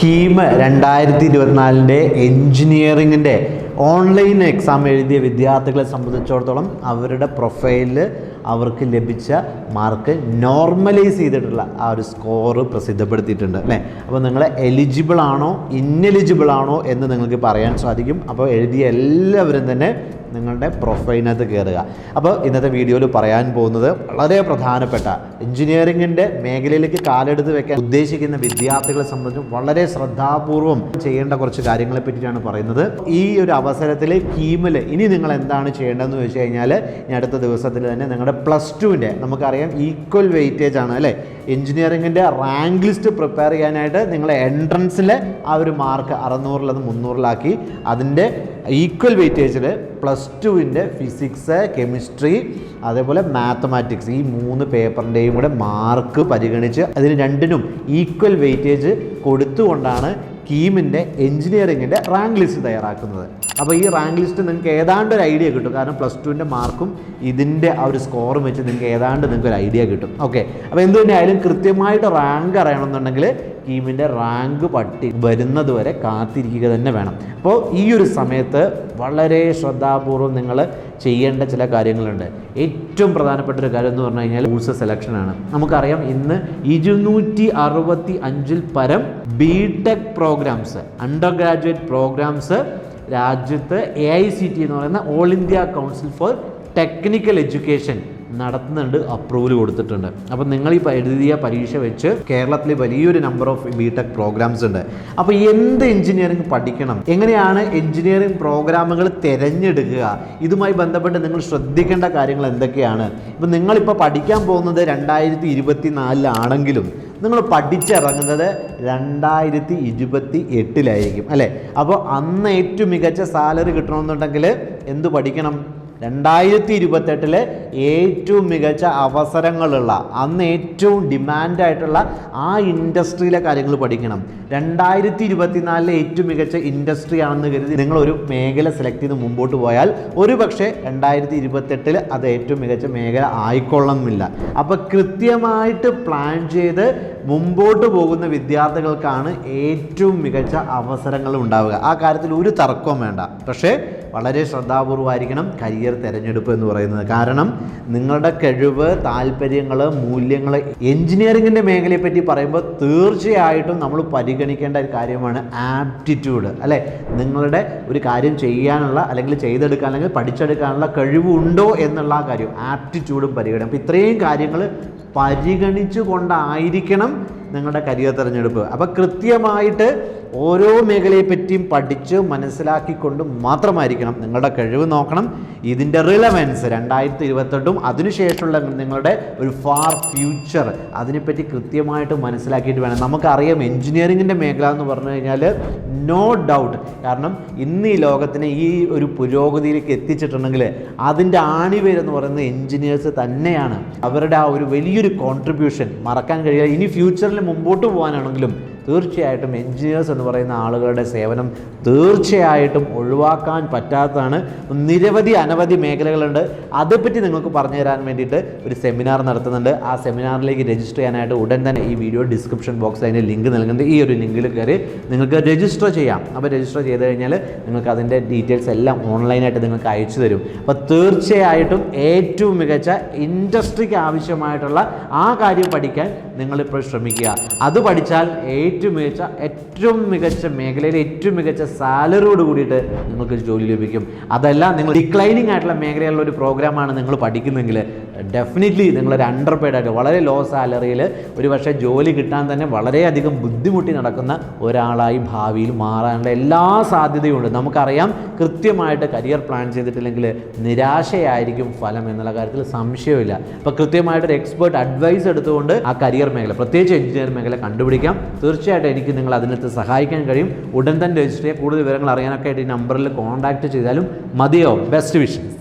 കീം രണ്ടായിരത്തി ഇരുപത്തിനാലിന്റെ എൻജിനീയറിങ്ങിന്റെ online exam എഴുതിയ വിദ്യാർത്ഥികളെ സംബന്ധിച്ചിടത്തോളം അവരുടെ പ്രൊഫൈലിൽ അവർക്ക് ലഭിച്ച മാർക്ക് നോർമലൈസ് ചെയ്തിട്ടുള്ള ആ ഒരു സ്കോറ് പ്രസിദ്ധപ്പെടുത്തിയിട്ടുണ്ട് അല്ലേ? അപ്പോൾ നിങ്ങൾ എലിജിബിൾ ആണോ ഇന്നെലിജിബിൾ ആണോ എന്ന് നിങ്ങൾക്ക് പറയാൻ സാധിക്കും. അപ്പോൾ എഴുതിയ എല്ലാവരും തന്നെ നിങ്ങളുടെ പ്രൊഫൈലിനകത്ത് കയറുക അപ്പോൾ ഇന്നത്തെ വീഡിയോയിൽ പറയാൻ പോകുന്നത് വളരെ പ്രധാനപ്പെട്ട എഞ്ചിനീയറിങ്ങിന്റെ മേഖലയിലേക്ക് കാലെടുത്ത് വെക്കാൻ ഉദ്ദേശിക്കുന്ന വിദ്യാർത്ഥികളെ സംബന്ധിച്ചും വളരെ ശ്രദ്ധാപൂർവം ചെയ്യേണ്ട കുറച്ച് കാര്യങ്ങളെ പറ്റിയിട്ടാണ് പറയുന്നത്. ഈ ഒരു അവസരത്തിൽ കീമിൽ ഇനി നിങ്ങൾ എന്താണ് ചെയ്യേണ്ടതെന്ന് വെച്ച് കഴിഞ്ഞാൽ ഇനി അടുത്ത ദിവസത്തിൽ തന്നെ നിങ്ങളുടെ പ്ലസ് ടുവിന്റെ നമുക്കറിയാം ഈക്വൽ വെയിറ്റേജ് ആണ് അല്ലേ? എഞ്ചിനീയറിങ്ങിന്റെ റാങ്ക് ലിസ്റ്റ് പ്രിപ്പയർ ചെയ്യാനായിട്ട് നിങ്ങൾ എൻട്രൻസിലെ ആ ഒരു മാർക്ക് അറുന്നൂറിലത് മുന്നൂറിലാക്കി അതിന്റെ ഈക്വൽ വെയിറ്റേജിൽ പ്ലസ് ടുവിന്റെ ഫിസിക്സ് കെമിസ്ട്രി അതേപോലെ മാത്തമാറ്റിക്സ് ഈ മൂന്ന് പേപ്പറിന്റെയും കൂടെ മാർക്ക് പരിഗണിച്ച് അതിന് രണ്ടിനും ഈക്വൽ വെയിറ്റേജ് കൊടുത്തുകൊണ്ടാണ് കീമിന്റെ എഞ്ചിനീയറിങ്ങിന്റെ റാങ്ക് ലിസ്റ്റ് തയ്യാറാക്കുന്നത്. അപ്പോൾ ഈ റാങ്ക് ലിസ്റ്റ് നിങ്ങൾക്ക് ഏതാണ്ട് ഒരു ഐഡിയ കിട്ടും. കാരണം പ്ലസ് ടുവിന്റെ മാർക്കും ഇതിന്റെ ആ ഒരു സ്കോറും വെച്ച് നിങ്ങൾക്ക് ഏതാണ്ട് നിങ്ങൾക്ക് ഒരു ഐഡിയ കിട്ടും. ഓക്കെ. അപ്പോൾ എന്ത് തന്നെയായാലും കൃത്യമായിട്ട് റാങ്ക് അറിയണമെന്നുണ്ടെങ്കിൽ ടീമിന്റെ റാങ്ക് പട്ടി വരുന്നത് വരെ കാത്തിരിക്കുക തന്നെ വേണം. അപ്പോൾ ഈ ഒരു സമയത്ത് വളരെ ശ്രദ്ധാപൂർവം നിങ്ങൾ ചെയ്യേണ്ട ചില കാര്യങ്ങളുണ്ട്. ഏറ്റവും പ്രധാനപ്പെട്ട ഒരു കാര്യം എന്ന് പറഞ്ഞു കഴിഞ്ഞാൽ കോഴ്സ് സെലക്ഷനാണ് നമുക്കറിയാം ഇന്ന് ഇരുന്നൂറ്റി അറുപത്തി അഞ്ചിൽ പരം B tech programmes undergraduate programmes രാജ്യത്ത് എ ഐ സി ടി എന്ന് പറയുന്ന all India council for technical education നടത്തുന്നുണ്ട് അപ്രൂവൽ കൊടുത്തിട്ടുണ്ട്. അപ്പം നിങ്ങൾ ഈ എഴുതിയ പരീക്ഷ വെച്ച് കേരളത്തിൽ വലിയൊരു number of B tech programmes ഉണ്ട്. അപ്പോൾ എന്ത് എഞ്ചിനീയറിംഗ് പഠിക്കണം? എങ്ങനെയാണ് എഞ്ചിനീയറിംഗ് പ്രോഗ്രാമുകൾ തിരഞ്ഞെടുക്കുക? ഇതുമായി ബന്ധപ്പെട്ട് നിങ്ങൾ ശ്രദ്ധിക്കേണ്ട കാര്യങ്ങൾ എന്തൊക്കെയാണ്? ഇപ്പം നിങ്ങളിപ്പോൾ പഠിക്കാൻ പോകുന്നത് രണ്ടായിരത്തി ഇരുപത്തി നാലിലാണെങ്കിലും നിങ്ങൾ പഠിച്ചിറങ്ങുന്നത് രണ്ടായിരത്തി ഇരുപത്തി എട്ടിലായിരിക്കും അല്ലേ? അപ്പോൾ അന്ന് ഏറ്റവും മികച്ച സാലറി കിട്ടണമെന്നുണ്ടെങ്കിൽ എന്ത് പഠിക്കണം? രണ്ടായിരത്തി ഇരുപത്തെട്ടിലെ ഏറ്റവും മികച്ച അവസരങ്ങളുള്ള അന്ന് ഏറ്റവും ഡിമാൻഡായിട്ടുള്ള ആ ഇൻഡസ്ട്രിയിലെ കാര്യങ്ങൾ പഠിക്കണം. രണ്ടായിരത്തി ഇരുപത്തിനാലിലെ ഏറ്റവും മികച്ച ഇൻഡസ്ട്രി ആണെന്ന് കരുതി നിങ്ങൾ ഒരു മേഖല സെലക്ട് ചെയ്ത് മുമ്പോട്ട് പോയാൽ ഒരു പക്ഷേ രണ്ടായിരത്തി ഇരുപത്തെട്ടിൽ അത് ഏറ്റവും മികച്ച മേഖല ആയിക്കൊള്ളണമെന്നില്ല. അപ്പോൾ കൃത്യമായിട്ട് പ്ലാൻ ചെയ്ത് മുമ്പോട്ട് പോകുന്ന വിദ്യാർത്ഥികൾക്കാണ് ഏറ്റവും മികച്ച അവസരങ്ങൾ ഉണ്ടാവുക. ആ കാര്യത്തിൽ ഒരു തർക്കവും വേണ്ട. പക്ഷേ വളരെ ശ്രദ്ധാപൂർവമായിരിക്കണം കരിയർ തിരഞ്ഞെടുപ്പ് എന്ന് പറയുന്നത്. കാരണം നിങ്ങളുടെ കഴിവ് താല്പര്യങ്ങൾ മൂല്യങ്ങൾ എൻജിനീയറിങ്ങിന്റെ മേഖലയെപ്പറ്റി പറയുമ്പോൾ തീർച്ചയായിട്ടും നമ്മൾ പരിഗണിക്കേണ്ട ഒരു കാര്യമാണ് ആപ്റ്റിറ്റ്യൂഡ്. അല്ലേ? നിങ്ങളുടെ ഒരു കാര്യം ചെയ്യാനുള്ള അല്ലെങ്കിൽ ചെയ്തെടുക്കാൻ അല്ലെങ്കിൽ പഠിച്ചെടുക്കാനുള്ള കഴിവുണ്ടോ എന്നുള്ള ആ കാര്യം ആപ്റ്റിറ്റ്യൂഡും പരിഗണന. അപ്പോൾ ഇത്രയും കാര്യങ്ങൾ പരിഗണിച്ചു കൊണ്ടായിരിക്കണം നിങ്ങളുടെ കരിയർ തിരഞ്ഞെടുപ്പ്. അപ്പോൾ കൃത്യമായിട്ട് ഓരോ മേഖലയെപ്പറ്റിയും പഠിച്ച് മനസ്സിലാക്കിക്കൊണ്ട് മാത്രമായിരിക്കണം നിങ്ങളുടെ കഴിവ് നോക്കണം. ഇതിന്റെ റിലവൻസ് രണ്ടായിരത്തി ഇരുപത്തെട്ടും അതിനുശേഷമുള്ള നിങ്ങളുടെ ഒരു ഫാർ ഫ്യൂച്ചർ അതിനെപ്പറ്റി കൃത്യമായിട്ട് മനസ്സിലാക്കിയിട്ട് വേണം. നമുക്കറിയാം എൻജിനീയറിങ്ങിന്റെ മേഖല എന്ന് പറഞ്ഞു കഴിഞ്ഞാൽ നോ ഡൗട്ട് കാരണം ഇന്ന് ഈ ലോകത്തിനെ ഈ ഒരു പുരോഗതിയിലേക്ക് എത്തിച്ചിട്ടുണ്ടെങ്കിൽ അതിന്റെ ആണിവേരെന്ന് പറയുന്നത് എൻജിനീയേഴ്സ് തന്നെയാണ്. അവരുടെ ആ ഒരു വലിയൊരു കോൺട്രിബ്യൂഷൻ മറക്കാൻ കഴിയില്ല. ഇനി ഫ്യൂച്ചറിൽ മുമ്പോട്ട് പോകാനാണെങ്കിലും തീർച്ചയായിട്ടും എൻജിനീയേഴ്സ് എന്ന് പറയുന്ന ആളുകളുടെ സേവനം തീർച്ചയായിട്ടും ഒഴിവാക്കാൻ പറ്റാത്തതാണ്. നിരവധി അനവധി മേഖലകളുണ്ട്. അതേപ്പറ്റി നിങ്ങൾക്ക് പറഞ്ഞു തരാൻ വേണ്ടിയിട്ട് ഒരു സെമിനാർ നടത്തുന്നുണ്ട്. ആ സെമിനാറിലേക്ക് രജിസ്റ്റർ ചെയ്യാനായിട്ട് ഉടൻ തന്നെ ഈ വീഡിയോ ഡിസ്ക്രിപ്ഷൻ ബോക്സിൽ അതിന്റെ ലിങ്ക് നൽകുന്നുണ്ട്. ഈ ഒരു ലിങ്കിൽ കയറി നിങ്ങൾക്ക് രജിസ്റ്റർ ചെയ്യാം. അപ്പോൾ രജിസ്റ്റർ ചെയ്ത് കഴിഞ്ഞാൽ നിങ്ങൾക്ക് അതിന്റെ ഡീറ്റെയിൽസ് എല്ലാം ഓൺലൈനായിട്ട് നിങ്ങൾക്ക് അയച്ചു തരും. അപ്പോൾ തീർച്ചയായിട്ടും ഏറ്റവും മികച്ച ഇൻഡസ്ട്രിക്ക് ആവശ്യമായിട്ടുള്ള ആ കാര്യം പഠിക്കാൻ നിങ്ങളിപ്പോൾ ശ്രമിക്കുക. അത് പഠിച്ചാൽ ഏറ്റവും മികച്ച ഏറ്റവും മികച്ച മേഖലയിൽ ഏറ്റവും മികച്ച സാലറിയോട് കൂടിയിട്ട് നിങ്ങൾക്ക് ജോലി ലഭിക്കും. അതല്ല നിങ്ങൾ ഡിക്ലൈനിങ് ആയിട്ടുള്ള മേഖലയിലുള്ള ഒരു പ്രോഗ്രാമാണ് നിങ്ങൾ പഠിക്കുന്നെങ്കിൽ ഡെഫിനറ്റ്ലി നിങ്ങളൊരു അണ്ടർ പെയ്ഡ് ആയിട്ട് വളരെ ലോ സാലറിയിൽ ഒരു പക്ഷേ ജോലി കിട്ടാൻ തന്നെ വളരെയധികം ബുദ്ധിമുട്ടി നടക്കുന്ന ഒരാളായി ഭാവിയിൽ മാറാനുള്ള എല്ലാ സാധ്യതയും ഉണ്ട് നമുക്കറിയാം കൃത്യമായിട്ട് കരിയർ പ്ലാൻ ചെയ്തിട്ടില്ലെങ്കിൽ നിരാശയായിരിക്കും ഫലം എന്നുള്ള കാര്യത്തിൽ സംശയമില്ല അപ്പോൾ കൃത്യമായിട്ടൊരു എക്സ്പേർട്ട് അഡ്വൈസ് എടുത്തുകൊണ്ട് ആ കരിയർ മേഖല പ്രത്യേകിച്ച് എഞ്ചിനീയർ മേഖല കണ്ടുപിടിക്കാം. തീർച്ചയായിട്ടും എനിക്ക് നിങ്ങൾ അതിനകത്ത് സഹായിക്കാൻ കഴിയും. ഉടൻ തന്നെ രജിസ്റ്റർ ചെയ്യുക കൂടുതൽ വിവരങ്ങൾ അറിയാനൊക്കെ ആയിട്ട് ഈ നമ്പറിൽ കോൺടാക്ട് ചെയ്താലും മതിയോ? Best visions